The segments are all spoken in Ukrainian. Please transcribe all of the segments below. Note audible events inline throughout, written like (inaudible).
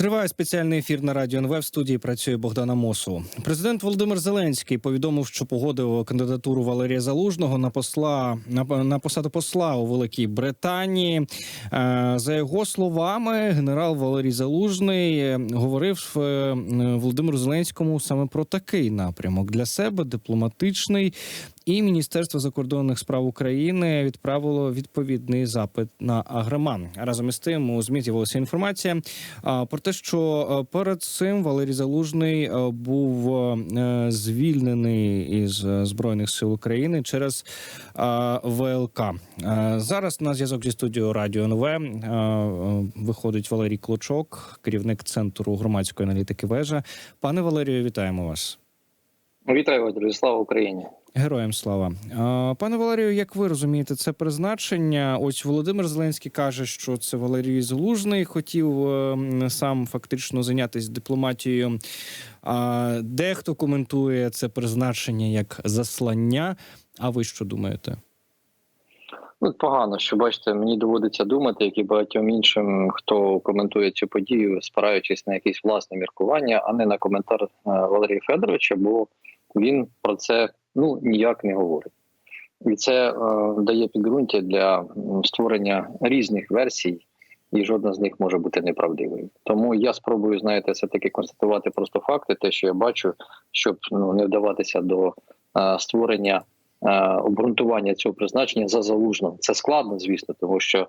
Триває спеціальний ефір на радіо НВ. В студії працює Богдана Мосу. Президент Володимир Зеленський повідомив, що погодив кандидатуру Валерія Залужного на посла на, на посаду посла у Великій Британії. Е, За його словами, генерал Валерій Залужний е, говорив е, Володимиру Зеленському саме про такий напрямок для себе дипломатичний. І Міністерство закордонних справ України відправило відповідний запит на Агроман. Разом із тим у змі з'явилася інформація про те, що перед цим Валерій Залужний був е, звільнений із е, збройних сил України через ВЛК. Зараз на зв'язок зі студією Радіо НВ виходить Валерій Клочок, керівник центру громадської аналітики. Вежа. Пане Валерію, вітаємо вас. Вітаю вас, друзі, слава Україні. Героям слава пане Валерію. Як ви розумієте, це призначення? Ось Володимир Зеленський каже, що це Валерій Залужний хотів е, сам фактично зайнятися дипломатією. А дехто коментує це призначення як заслання. А ви що думаєте? Ну погано, що бачите, мені доводиться думати, як і багатьом іншим, хто коментує цю подію, спираючись на якісь власне міркування, а не на коментар е, Валерія Федоровича, бо він про це ну ніяк не говорить. І це е, дає підґрунтя для створення різних версій, і жодна з них може бути неправдивою. Тому я спробую, знаєте, все таки констатувати просто факти, те, що я бачу, щоб ну не вдаватися до е, створення е, обґрунтування цього призначення за залужним. Це складно, звісно, тому що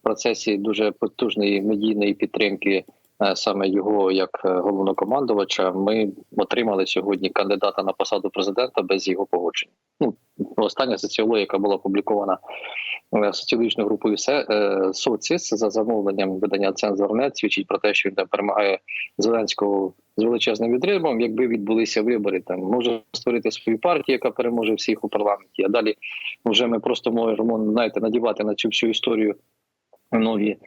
в процесі дуже потужної медійної підтримки саме його як е, головнокомандувача, ми отримали сьогодні кандидата на посаду президента без його погодження. Ну остання соціологія, яка була опублікована е, соціологічною групою е, «Соціс» за замовленням видання «Цензорнет» свідчить про те, що він перемагає Зеленського з величезним відривом. Якби відбулися вибори, там може створити свою партію, яка переможе всіх у парламенті. А далі вже ми просто можемо знаєте, надівати на цю всю історію нові е,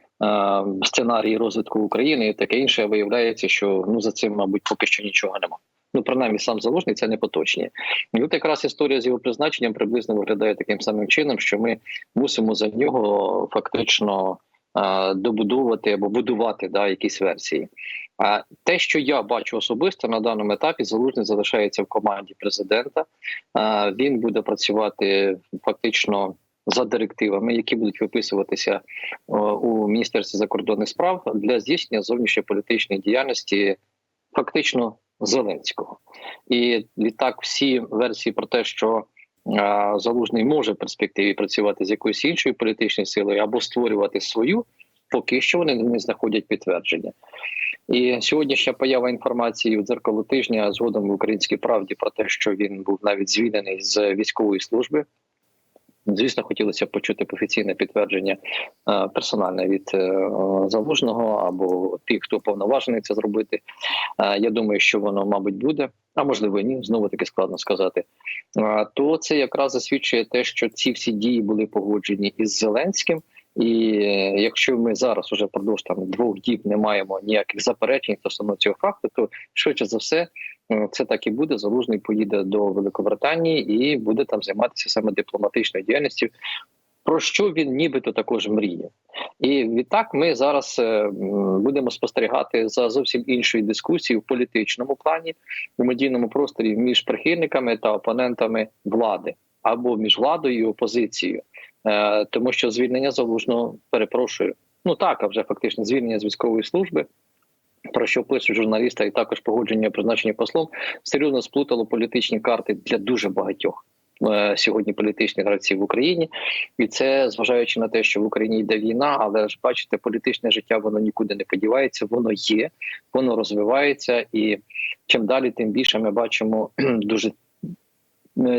сценарії розвитку України і таке інше. Виявляється, що ну за цим, мабуть, поки що нічого нема. Ну, принаймні, сам залужний це не поточні. І от якраз історія з його призначенням приблизно виглядає таким самим чином, що ми мусимо за нього фактично е, добудовувати або будувати да, якісь версії. А те, що я бачу особисто на даному етапі, залужний залишається в команді президента. Е, Він буде працювати фактично за директивами, які будуть виписуватися е, у міністерстві закордонних справ для здійснення зовнішньополітичної діяльності, фактично Зеленського. І відтак, всі версії про те, що е, залужний може в перспективі працювати з якоюсь іншою політичною силою або створювати свою, поки що вони не знаходять підтвердження. І сьогоднішня поява інформації в дзеркало тижня згодом в українській правді про те, що він був навіть звільнений з військової служби. Звісно, хотілося почути офіційне підтвердження е, персональне від е, залужного або тих, хто повноважений це зробити. Е, Я думаю, що воно, мабуть, буде, а можливо, ні, знову таки складно сказати. То це якраз засвідчує те, що ці всі дії були погоджені із Зеленським. І е, якщо ми зараз уже впродовж там двох діб не маємо ніяких заперечень стосовно цього факту, то швидше за все це так і буде. Залужний поїде до Великобританії і буде там займатися саме дипломатичною діяльністю. Про що він нібито також мріє, і відтак ми зараз е, будемо спостерігати за зовсім іншою дискусією в політичному плані у медійному просторі між прихильниками та опонентами влади або між владою і опозицією. Е, тому що звільнення залужного перепрошую. Ну так, а вже фактично звільнення з військової служби. Про що пишуть журналісти, і також погодження призначення послом серйозно сплутало політичні карти для дуже багатьох е, сьогодні політичних гравців в Україні, і це зважаючи на те, що в Україні йде війна, але ж бачите, політичне життя воно нікуди не подівається, воно є, воно розвивається, і чим далі, тим більше ми бачимо (clears throat) дуже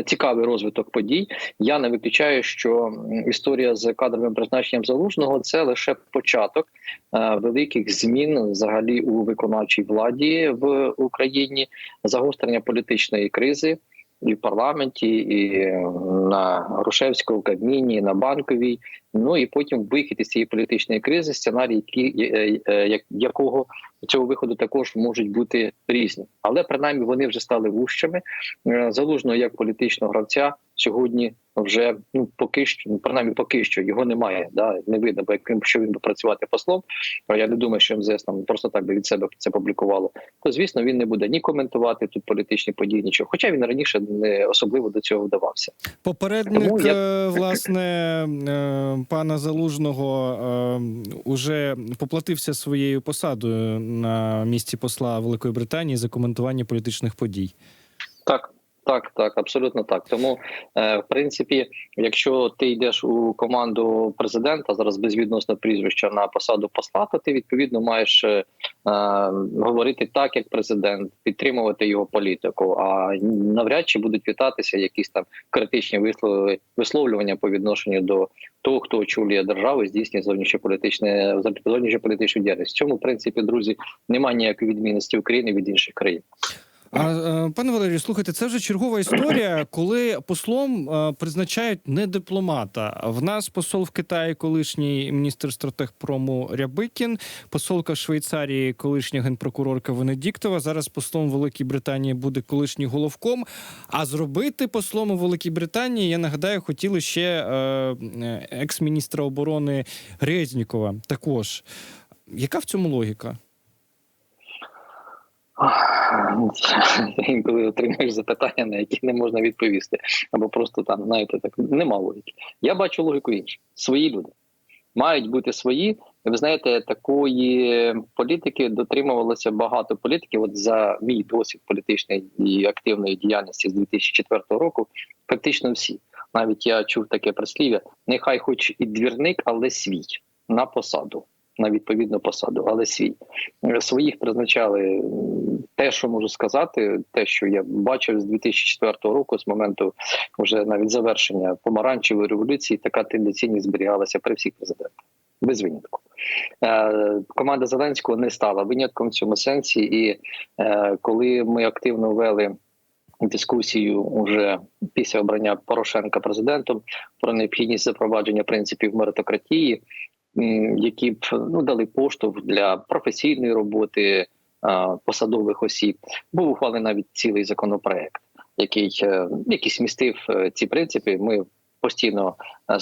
цікавий розвиток подій. Я не виключаю, що історія з кадровим призначенням залужного це лише початок е, великих змін взагалі у виконавчій владі в Україні, загострення політичної кризи. І в парламенті, і е, на Грушевському, Кабміні, і на банковій, Ну і потім вихід із цієї політичної кризи, сценарій, які, е, е, як- якого цього виходу також можуть бути різні, але принаймні вони вже стали вужчими. Е, Залужного як політичного гравця сьогодні вже ну поки що, ну принаймні поки що його немає. Да не видно, бо якщо він би працювати послом, я не думаю, що МЗС там просто так би від себе це публікувало. То звісно він не буде ні коментувати тут політичні події, нічого. Хоча він раніше не особливо до цього вдавався. Попередник Тому я- е, власне е, пана Залужного е, уже поплатився своєю посадою на місці посла Великої Британії за коментування політичних подій. Так, так, так, абсолютно так. Тому, е, в принципі, якщо ти йдеш у команду президента зараз безвідносно прізвища на посаду посла, то ти відповідно маєш е, е, говорити так, як президент, підтримувати його політику. А навряд чи будуть вітатися якісь там критичні вислови висловлювання по відношенню до того, хто очолює державу, здійснює зовнішньополітичне зовнішньополітичну діяльність. В цьому в принципі, друзі, немає ніякої відмінності України від інших країн. А е, пане Валерію, слухайте, це вже чергова історія, коли послом е, призначають не дипломата. В нас посол в Китаї, колишній міністр стратегпрому Рябикін, посолка Швейцарії, колишня генпрокурорка Венедіктова. Зараз послом Великій Британії буде колишній головком. А зробити послом у Великій Британії, я нагадаю, хотіли ще е, екс-міністра оборони Резнікова. Також яка в цьому логіка? Інколи отримуєш запитання, на які не можна відповісти, або просто там, знаєте, так нема логіки. Я бачу логіку іншу. Свої люди мають бути свої. Ви знаєте, такої політики дотримувалося багато політиків. От за мій досвід політичної і активної діяльності з 2004 року, практично всі. Навіть я чув таке прислів'я: нехай, хоч і двірник, але свій на посаду. На відповідну посаду, але свій своїх призначали те, що можу сказати, те, що я бачив з 2004 року, з моменту вже навіть завершення помаранчевої революції, така тенденційність зберігалася при всіх президентах, без винятку. Е, команда Зеленського не стала винятком в цьому сенсі, і е, коли ми активно вели. Дискусію уже після обрання Порошенка президентом про необхідність запровадження принципів меритократії, які б ну дали поштовх для професійної роботи а, посадових осіб. Був ухвалений навіть цілий законопроект, який, е, який смістив е, ці принципи. Ми постійно е,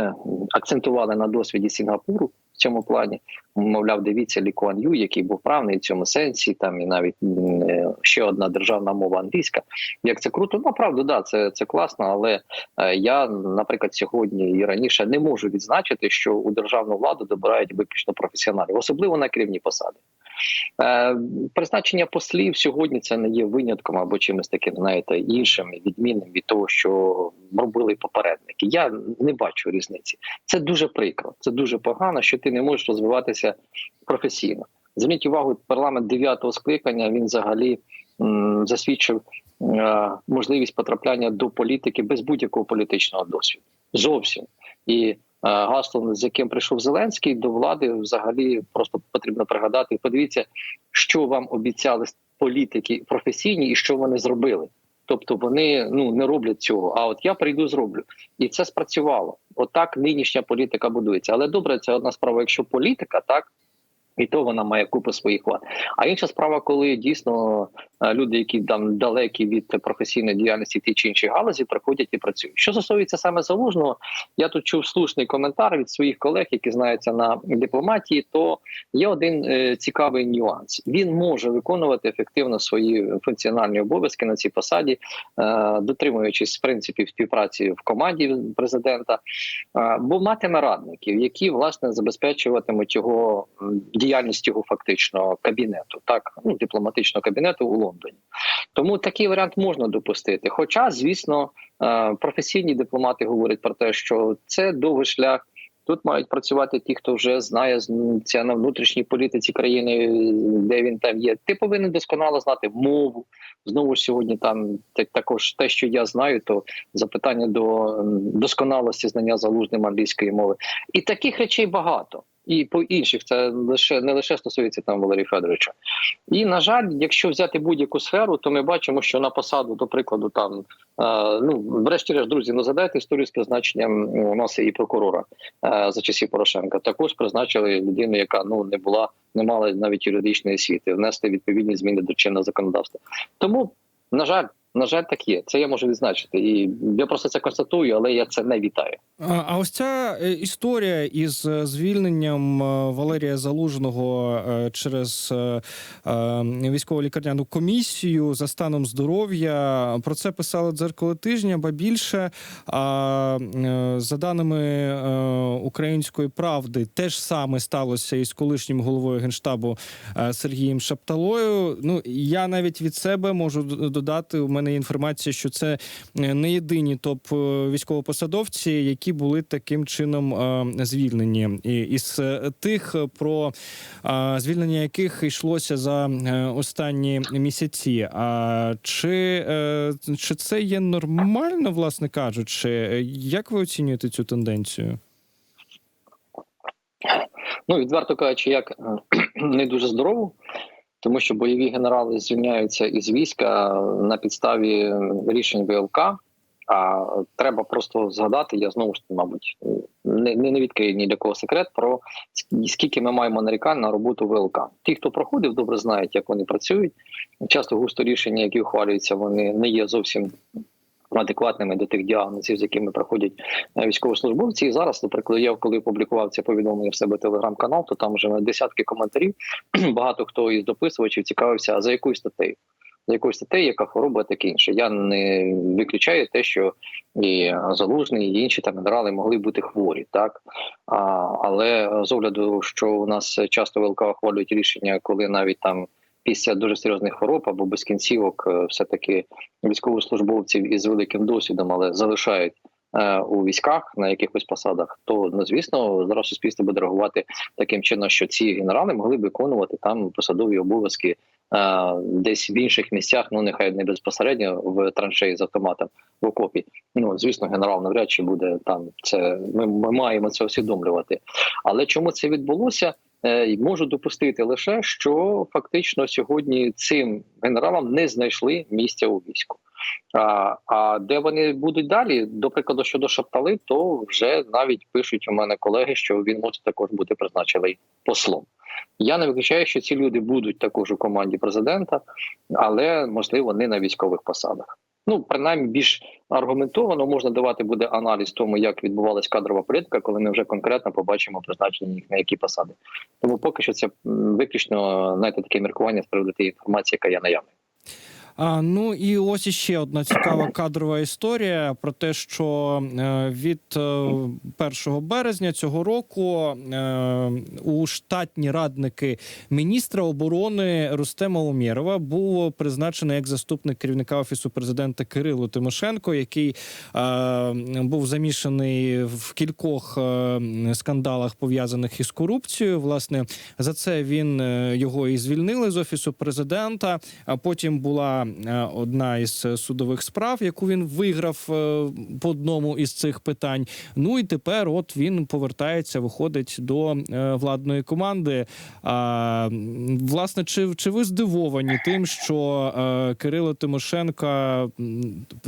е, акцентували на досвіді Сінгапуру цьому плані. Мовляв, дивіться Лі Куан Ю, який був правний в цьому сенсі. Там і навіть е, ще одна державна мова англійська. Як це круто? Ну правда, да, це, це класно, але Е, Я, наприклад, сьогодні і раніше не можу відзначити, що у державну владу добирають виключно професіоналів, особливо на керівні посади. Е, Призначення послів сьогодні це не є винятком або чимось таким, знаєте, іншим відмінним від того, що робили попередники. Я не бачу різниці. Це дуже прикро, це дуже погано, що ти не можеш розвиватися професійно. Зверніть увагу, парламент дев'ятого скликання він взагалі м, засвідчив е, можливість потрапляння до політики без будь-якого політичного досвіду. Зовсім і гаслом, з яким прийшов Зеленський до влади, взагалі просто потрібно пригадати. Подивіться, що вам обіцяли політики професійні і що вони зробили. Тобто вони ну не роблять цього. А от я прийду, зроблю, і це спрацювало. Отак нинішня політика будується. Але добре, це одна справа. Якщо політика, так і то вона має купу своїх вад. А інша справа, коли дійсно е, люди, які там далекі від професійної діяльності ті чи інші галузі, приходять і працюють. Що стосується саме залужного, я тут чув слушний коментар від своїх колег, які знаються на дипломатії. То є один е, цікавий нюанс. Він може виконувати ефективно свої функціональні обов'язки на цій посаді, е, дотримуючись принципів співпраці в команді президента, е, бо матиме радників, які власне забезпечуватимуть його м, діяльність його фактично кабінету, так ну дипломатичного кабінету у Лондоні. Тому такий варіант можна допустити. Хоча, звісно, е, професійні дипломати говорять про те, що це довгий шлях. Тут мають працювати ті, хто вже знає це на внутрішній політиці країни, де він там є. Ти повинен досконало знати мову. Знову ж сьогодні там так- також те, що я знаю, то запитання до досконалості знання залужним англійської мови. І таких речей багато. І по інших це лише не лише стосується там Валерія Федоровича. І на жаль, якщо взяти будь-яку сферу, то ми бачимо, що на посаду, до прикладу, там е, ну врешті-решт, друзі, ну задайте історію з призначенням у нас і прокурора е, за часів Порошенка. Також призначили людину, яка ну не була, не мала навіть юридичної освіти, внести відповідні зміни до чинного законодавства. Тому, на жаль. На жаль, так є. Це я можу відзначити, і я просто це констатую, але я це не вітаю. А а ось ця е, історія із е, звільненням е, Валерія Залужного через військово лікарняну комісію за станом здоров'я. Про це писало дзеркало тижня, ба більше а, за даними української правди, теж саме сталося із колишнім головою генштабу Сергієм Шапталою. Ну я навіть від себе можу додати. У мене є інформація, що це е, не єдині топ е, військовопосадовці, які були таким чином е, звільнені, і із тих, про звільнення яких йшлося за останні місяці. А чи, чи це є нормально, власне кажучи? Як ви оцінюєте цю тенденцію? Ну відверто кажучи, як (clears throat) не дуже здорово, тому що бойові генерали звільняються із війська на підставі рішень ВЛК. А треба просто згадати, я знову ж мабуть не, не відкрию ні для кого секрет про скільки ми маємо нарікань на роботу ВЛК. Ті, хто проходив, добре знають, як вони працюють. Часто густо рішення, які ухвалюються, вони не є зовсім адекватними до тих діагнозів, з якими проходять е, військовослужбовці. І зараз, наприклад, я коли опублікував це повідомлення в себе телеграм-канал, то там вже десятки коментарів. (clears throat) Багато хто із дописувачів цікавився, а за якою статтею. За якою статтею, яка хвороба, таке інше. Я не виключаю те, що і залужний, і інші там генерали могли бути хворі, так а, але з огляду, що у нас часто ВЛК ухвалюють рішення, коли навіть там після дуже серйозних хвороб або без кінцівок, е, все таки військовослужбовців із великим досвідом, але залишають е, у військах на якихось посадах, то ну звісно зараз суспільство буде реагувати таким чином, що ці генерали могли б виконувати там посадові обов'язки е, десь в інших місцях. Ну нехай не безпосередньо в траншеї з автоматом в окопі. Ну звісно, генерал навряд чи буде там. Це ми, ми маємо це усвідомлювати. Але чому це відбулося? Е, Можу допустити лише, що фактично сьогодні цим генералам не знайшли місця у війську. А, а де вони будуть далі? До прикладу, щодо Шаптали, то вже навіть пишуть у мене колеги, що він може також бути призначений послом. Я не виключаю, що ці люди будуть також у команді президента, але можливо не на військових посадах. Ну, принаймні, більш аргументовано можна давати буде аналіз тому, як відбувалась кадрова політика, коли ми вже конкретно побачимо призначення їх на які посади. Тому поки що це виключно знаєте, таке міркування з приводу тієї інформації, яка є наявною. А, ну і ось іще одна цікава кадрова історія про те, що е, від е, 1 березня цього року е, у штатні радники міністра оборони Рустема Умєрова був призначений як заступник керівника офісу президента Кирило Тимошенко, який е, був замішаний в кількох е, скандалах пов'язаних із корупцією. Власне, за це він е, його і звільнили з офісу президента. А потім була е, одна із е, судових справ, яку він виграв е, по одному із цих питань. Ну і тепер, от він повертається, виходить до е, владної команди. Власне, чи, чи ви здивовані тим, що е, Кирило Тимошенка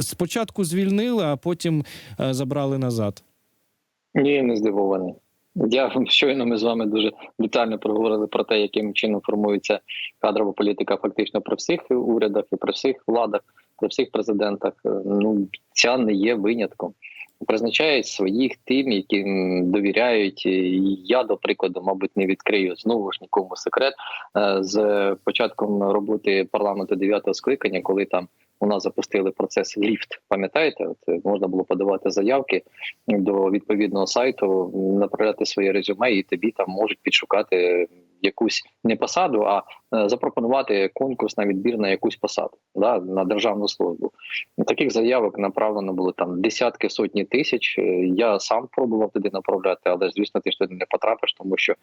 спочатку звільнили, а потім е, забрали назад? Ні, не здивований. Я щойно ми з вами дуже детально проговорили про те, яким чином формується кадрова політика фактично при всіх урядах і при всіх владах, при всіх президентах. Е, Ну ця не є винятком. Призначають своїх тим, яким довіряють. Я, до прикладу, мабуть, не відкрию знову ж нікому секрет Е, з початком роботи парламенту 9-го скликання, коли там у нас запустили процес ліфт. Пам'ятаєте, от е, можна було подавати заявки до відповідного сайту, направляти своє резюме, і тобі там можуть підшукати якусь не посаду, а е, запропонувати конкурс на відбір на якусь посаду да, на державну службу. Таких заявок направлено було там десятки сотні тисяч. Е, Я сам пробував туди направляти, але звісно, ти ж туди не потрапиш, тому що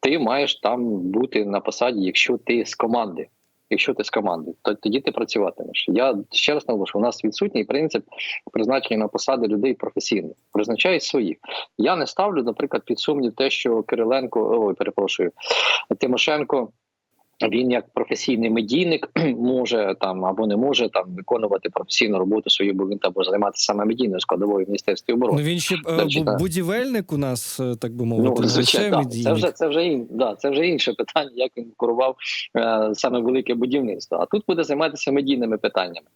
ти маєш там бути на посаді, якщо ти з команди. Якщо ти з команди, то тоді ти працюватимеш. Я ще раз наголошую, у нас відсутній принцип призначення на посади людей професійних, призначають своїх. Я не ставлю, наприклад, під сумнів те, що Кириленко, ой, перепрошую, Тимошенко. Він як професійний медійник (clears throat) може там або не може там виконувати професійну роботу свою, бо він там займатися саме медійною складовою в міністерстві оборони. Ну він ще е, Значить, будівельник у нас, е, так би мовити, Ну, звичайно, це, да. це вже це вже ін, да, це вже інше питання, як він курував е, саме велике будівництво. А тут буде займатися медійними питаннями.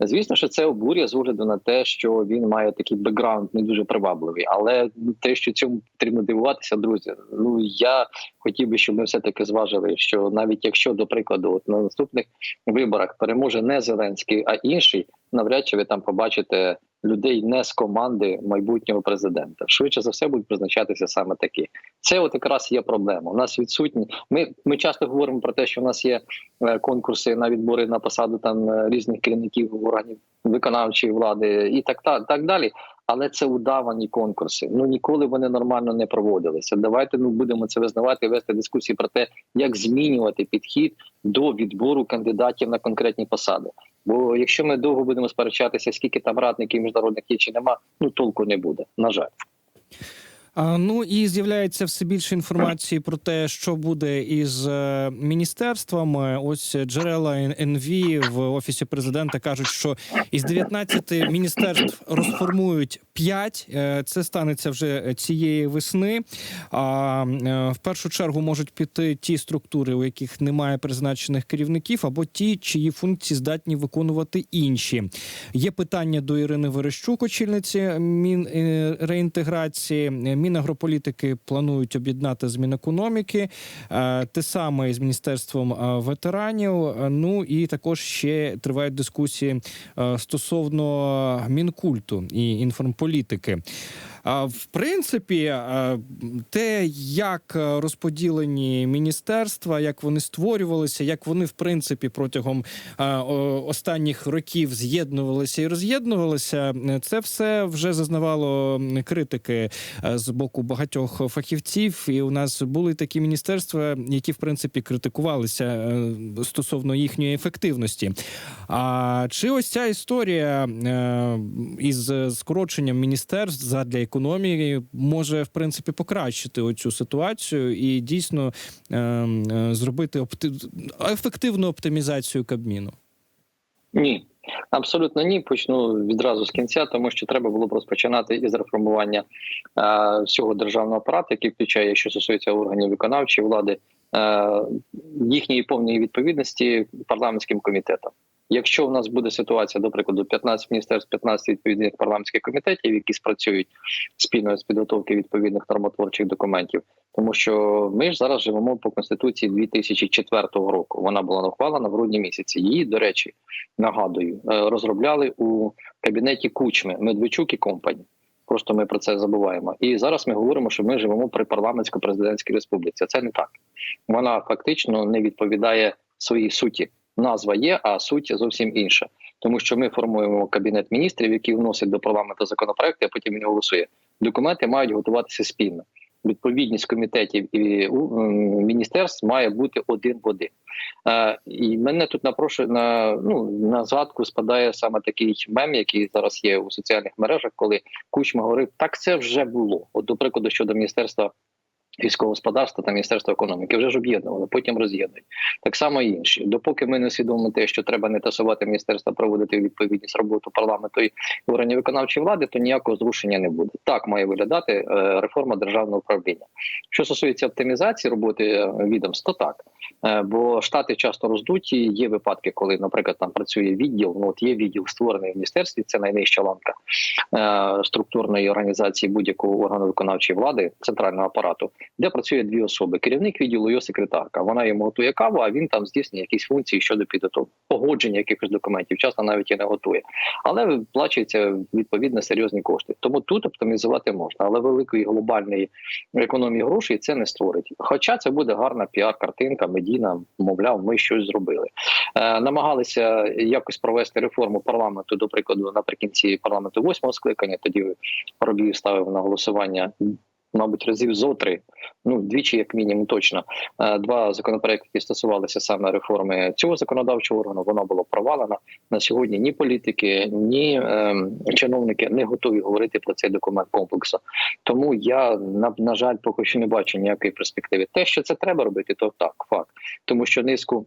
Звісно, що це обурює з огляду на те, що він має такий бекграунд не дуже привабливий. Але те, що цьому потрібно дивуватися, друзі. Ну я хотів би, щоб ми все таки зважили, що навіть якщо, до прикладу, от на наступних виборах переможе не Зеленський, а інший, навряд чи ви там побачите людей не з команди майбутнього президента. Швидше за все будуть призначатися саме такі. Це от якраз є проблема. У нас відсутні. Ми, ми часто говоримо про те, що у нас є е, конкурси на відбори на посаду там е, різних керівників органів виконавчої влади і так, так, так далі. Але це удавані конкурси. Ну ніколи вони нормально не проводилися. Давайте ну будемо це визнавати, вести дискусії про те, як змінювати підхід до відбору кандидатів на конкретні посади. Бо якщо ми довго будемо сперечатися, скільки там радників міжнародних є чи нема, ну толку не буде. На жаль. Ну і з'являється все більше інформації про те, що буде із е, міністерствами. Ось джерела НВ в офісі президента кажуть, що із 19 міністерств розформують 5. Е, Це станеться вже цієї весни. А е, в першу чергу можуть піти ті структури, у яких немає призначених керівників, або ті, чиї функції здатні виконувати інші. Є питання до Ірини Верещук, очільниці Мінреінтеграції. Мінагрополітики планують об'єднати з Мінекономіки, е, те саме із міністерством е, ветеранів. Ну і також ще тривають дискусії е, стосовно мінкульту і інформполітики. В принципі, е, те, як розподілені міністерства, як вони створювалися, як вони в принципі протягом е, останніх років з'єднувалися і роз'єднувалися, е, це все вже зазнавало критики з боку багатьох фахівців. І у нас були такі міністерства, які в принципі критикувалися стосовно їхньої ефективності. А чи ось ця історія із скороченням міністерств задля економії може в принципі покращити оцю ситуацію і дійсно е, е, зробити опти... ефективну оптимізацію Кабміну? Ні, абсолютно ні. Почну відразу з кінця, тому що треба було б розпочинати із реформування е, всього державного апарату, який включає, що стосується органів виконавчої влади, е, їхньої повної відповідності парламентським комітетам. Якщо в нас буде ситуація, до прикладу, 15 міністерств, 15 відповідних парламентських комітетів, які спрацюють спільно з підготовки відповідних нормотворчих документів, тому що ми ж зараз живемо по конституції 2004 року. Вона була ухвалена в грудні місяці. Її, до речі, нагадую, е, розробляли у кабінеті Кучми, Медведчук і компані. Просто ми про це забуваємо. І зараз ми говоримо, що ми живемо при парламентсько-президентській республіці. Це не так. Вона фактично не відповідає своїй суті. Назва є, а суть зовсім інша. Тому що ми формуємо кабінет міністрів, який вносить до парламенту законопроекти, а потім він голосує. Документи мають готуватися спільно. Відповідність комітетів і міністерств має бути один в один. Е, і мене тут напрошує на ну на згадку спадає саме такий мем, який зараз є у соціальних мережах, коли Кучма говорив: так це вже було. От, до прикладу, щодо міністерства військового господарства та міністерства економіки вже ж об'єднували, потім роз'єднують. Так само і інші. Допоки ми не усвідомимо те, що треба не тасувати міністерства, проводити відповідність роботу парламенту і органів виконавчої влади, то ніякого зрушення не буде. Так має виглядати е, реформа державного управління. Що стосується оптимізації роботи е, відомств, то так. Е, Бо штати часто роздуті. Є випадки, коли, наприклад, там працює відділ. Ну от є відділ створений в міністерстві. Це найнижча ланка структурної організації будь-якого органу виконавчої влади, центрального апарату, де працює дві особи: керівник відділу і секретарка. Вона йому готує каву, а він там здійснює якісь функції щодо підготовки погодження якихось документів. Часто навіть і не готує, але виплачується відповідно серйозні кошти. Тому тут оптимізувати можна, але великої глобальної економії грошей це не створить. Хоча це буде гарна піар-картинка, медійна, мовляв, ми щось зробили. Е, намагалися якось провести реформу парламенту, до прикладу, наприкінці парламенту восьмого скликання. Тоді Парубій ставив на голосування мабуть, разів зо три, ну двічі, як мінімум, точно. Е, Два законопроекти, які стосувалися саме реформи цього законодавчого органу, воно було провалено. На сьогодні ні політики, ні е, чиновники не готові говорити про цей документ комплексу. Тому я на, на жаль поки що не бачу ніякої перспективи. Те, що це треба робити, то так, факт, тому що низку.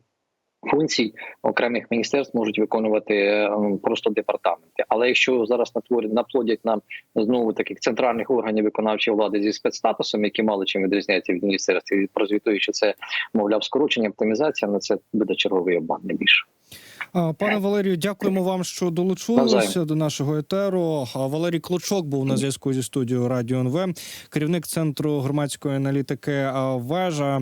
Функцій окремих міністерств можуть виконувати е, просто департаменти. Але якщо зараз натворять наплодять нам знову таких центральних органів виконавчої влади зі спецстатусом, які мало чим відрізняються від міністерств, і прозвітують, що це мовляв скорочення, оптимізація, на це буде черговий обман не більше. Пане Валерію, дякуємо вам, що долучилися до нашого етеру. Валерій Клочок був на зв'язку зі студією Радіо НВ, керівник центру громадської аналітики Вежа.